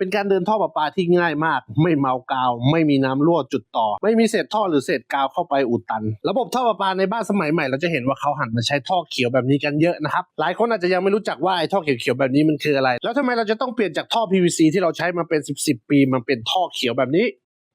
เป็นการเดินท่อประปาที่ง่ายมาก ไม่เมากาว ไม่มีน้ำรั่วจุดต่อ ไม่มีเศษท่อหรือเศษกาวเข้าไปอุดตัน ระบบท่อประปาในบ้านสมัยใหม่ เราจะเห็นว่าเขาหันมาใช้ท่อเขียวแบบนี้กันเยอะนะครับ หลายคนอาจจะยังไม่รู้จักว่าไอ้ท่อเขียวๆแบบนี้มันคืออะไร แล้วทำไมเราจะต้องเปลี่ยนจากท่อ PVC ที่เราใช้มาเป็น 10 10 ปีมาเป็นท่อเขียวแบบนี้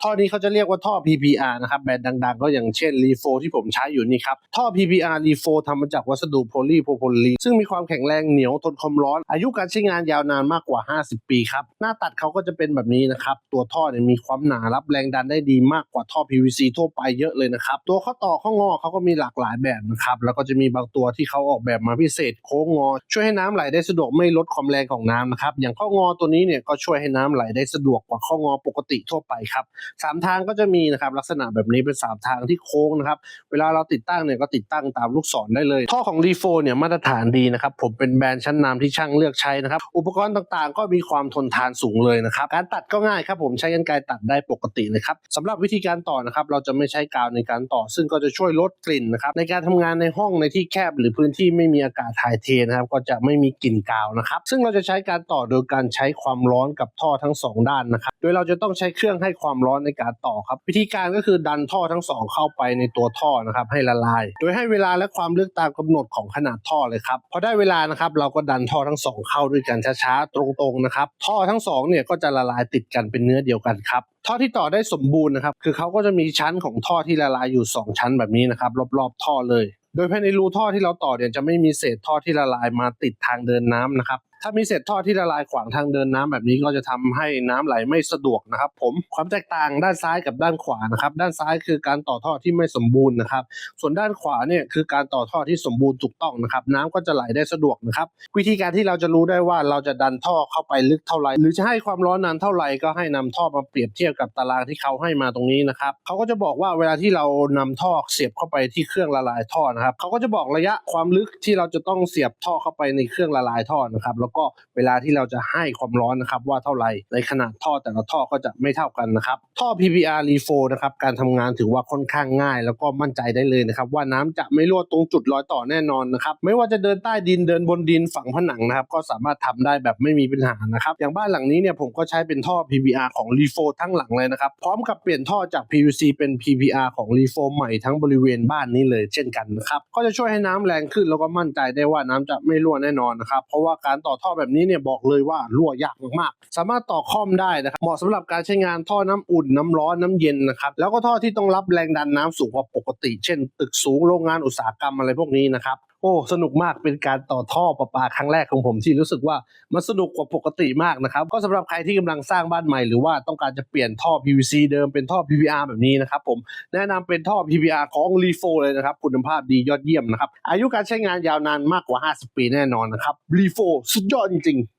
ท่อนี้เขาจะเรียกว่าท่อ PPR นะครับแบรนด์ดังๆ ก็อย่างเช่น r e f o ที่ผมใช้อยู่นี่ครับ ท่อ PPR r e f o ทำมาจากวัสดุโพลีโพรโพลีนซึ่งมีความแข็งแรงเหนียวทนความร้อน อายุการใช้งานยาวนานมากกว่า 50 ปีครับ หน้าตัดเขาก็จะเป็นแบบนี้นะครับ ตัวท่อเนี่ยมีความหนารับแรงดันได้ดีมากกว่าท่อ PVC ทั่วไปเยอะเลยนะครับ ตัวข้อต่อข้องอเขาก็มีหลากหลายแบบนะครับแล้วก็จะมีบางตัวที่เขาออกแบบมาพิเศษโค้งงอ ช่วยให้น้ำไหลได้สะดวกไม่ลดความแรงของน้ำนะครับอย่างข้องอตัวนี้เนี่ยก็ช่วยให้น้ำไหลได้สะดวกกว่าข้องอปกติทั่วไปครับสามทางก็จะมีนะครับลักษณะแบบนี้เป็นสามทางที่โค้งนะครับเวลาเราติดตั้งเนี่ยก็ติดตั้งตามลูกศรได้เลย ท่อของรีโฟเนี่ยมาตรฐานดีนะครับผมเป็นแบรนด์ชั้นนำที่ช่างเลือกใช้นะครับอุปกรณ์ต่างๆ ก็มีความทนทานสูงเลยนะครับการตัดก็ง่ายครับผมใช้กรรไกรตัดได้ปกติเลยครับสำหรับวิธีการต่อนะครับเราจะไม่ใช้กาวในการต่อ ซึ่งก็จะช่วยลดกลิ่นนะครับในการทำงานในห้องในที่แคบหรือพื้นที่ไม่มีอากาศถ่ายเทนะครับก็จะไม่มีกลิ่นกาวนะครับซึ่งเราจะใช้การต่อโดยการใช้ความร้อนกับท่อทั้งสองด้านนะครับโดยเราจะต้องใช้เครื่องให้ความร้อนในการต่อครับ วิธีการก็คือดันท่อทั้งสองเข้าไปในตัวท่อนะครับให้ละลาย โดยให้เวลาและความลึกตามกำหนดของขนาดท่อเลยครับพอได้เวลานะครับเราก็ดันท่อทั้งสองเข้าด้วยกันช้าๆตรงๆนะครับท่อทั้งสองเนี่ยก็จะละลายติดกันเป็นเนื้อเดียวกันครับท่อที่ต่อได้สมบูรณ์นะครับคือเขาก็จะมีชั้นของท่อที่ละลายอยู่ 2 ชั้นแบบนี้นะครับรอบๆท่อเลย โดยภายในรูท่อที่เราต่อเนี่ยจะไม่มีเศษท่อที่ละลายมาติดทางเดินน้ำนะครับ ถ้ามีเศษท่อที่ละลายขวางทางเดินน้ำแบบนี้ก็จะทำให้น้ำไหลไม่สะดวกนะครับ ผมความแตกต่างด้านซ้ายกับด้านขวานะครับ ด้านซ้ายคือการต่อท่อที่ไม่สมบูรณ์นะครับ ส่วนด้านขวาเนี่ยคือการต่อท่อที่สมบูรณ์ถูกต้องนะครับ น้ำก็จะไหลได้สะดวกนะครับ วิธีการที่เราจะรู้ได้ว่าเราจะดันท่อเข้าไปลึกเท่าไหร่ หรือจะให้ความร้อนนานเท่าไหร่ก็ให้นำท่อมาเปรียบเทียบกับตารางที่เขาให้มาตรงนี้นะครับเขาก็จะบอกว่าเวลาที่เรานำท่อเสียบเข้าไปที่เครื่องละลายท่อนะครับเขาก็จะบอกระยะความลึกที่เราจะต้องเสียบท่อเข้าไปในเครื่องละลายท่อนะครับแล้วก็เวลาที่เราจะให้ความร้อนนะครับว่าเท่าไหร่ในขนาดท่อแต่ละท่อก็จะไม่เท่ากันนะครับท่อ PPR r e f o นะครับการทำงานถือว่าค่อนข้างง่าย แล้วก็มั่นใจได้เลยนะครับว่าน้ำจะไม่รั่วตรงจุดรอยต่อแน่นอนนะครับไม่ว่าจะเดินใต้ดินเดินบนดินฝังผนังนะครับก็สามารถทำได้แบบไม่มีปัญหานะครับอย่างบ้านหลังนี้เนี่ยผมก็ใช้เป็นท่อ PPR ของ r e f o ทั้งหลังเลยนะครับพร้อมกับเปลี่ยนท่อจาก PVC เป็น PPR ของ r e f o ใหม่ทั้งบริเวณบ้านนี้เลยเช่นกันนะครับก็จะช่วยให้น้ำแรงขึ้นแล้วก็มั่นใจได้ว่าน้ำจะไม่รั่วแน่นอนนะครับเพราะว่าการต่อท่อแบบนี้เนี่ยบอกเลยว่ารั่วยากมากๆ สามารถต่อคอมได้นะครับเหมาะสำหรับการใช้งานท่อน้ำอุ่นน้ำร้อนน้ำเย็นนะครับแล้วก็ท่อที่ต้องรับแรงดันน้ำสูงกว่าปกติ เช่น ตึกสูงโรงงานอุตสาหกรรมอะไรพวกนี้นะครับ อ้สนุกมากเป็นการต่อท่อประปาครั้งแรกของผมที่รู้สึกว่ามันสนุกกว่าปกติมากนะครับ ก็สำหรับใครที่กำลังสร้างบ้านใหม่หรือว่าต้องการจะเปลี่ยนท่อ PVC เดิมเป็นท่อ PVR แบบนี้นะครับผมแนะนำเป็นท่อ PVR ของ r e f o เลยนะครับคุณภาพดียอดเยี่ยมนะครับอายุการใช้งานยาวนานมากกว่า 50 ปีแน่นอนนะครับ r e f o สุดยอดจริงๆ